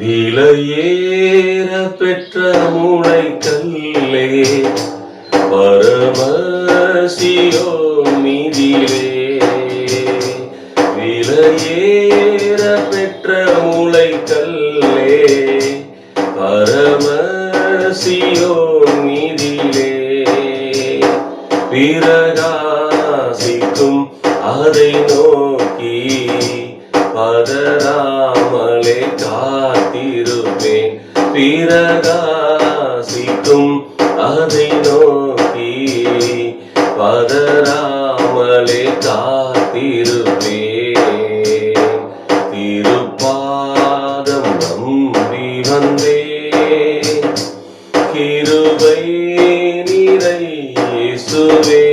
விலையேற பெற்ற மூளை கல்லே பரமசியோ மீதிலே. விலையேற பெற்ற மூளை கல்லே பரமசியோ மீதிலே. பிரகாசிக்கும் அதை நோக்கி காத்திருப்பேன். பிரகாசிக்கும் அதை நோக்கி பதறாமலே காத்திருப்பேன். திருப்பாதம் நம்பி வந்தே கிருபை நிறை சுவே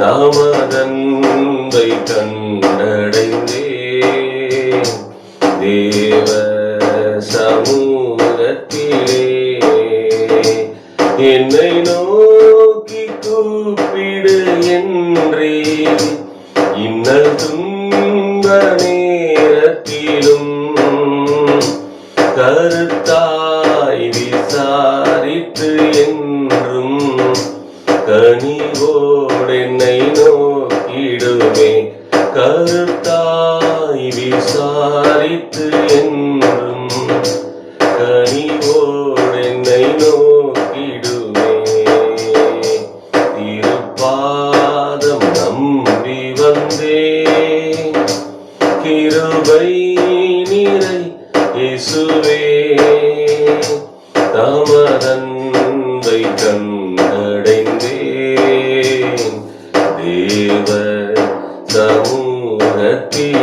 தமதன்பை கண்டடைந்தே தேவ சமூகத்திலே என்னை நோக்கி கூப்பிடு என்றே இன்னல் துன்ப நேரத்திலும் கருத்தாய் விசாரித்து என்றும் கனிவோடு என்னை நோக்கிடுமே. கருத்தாய் விசாரித்து என்றும் கனிவோடு என்னை நோக்கிடுமே. திருப்பாதம் நம்பி வந்தே. கிருபை நிறை இசுவே தமதந்தை கண்டடைந்தேன் தேவ சமூகத்தில்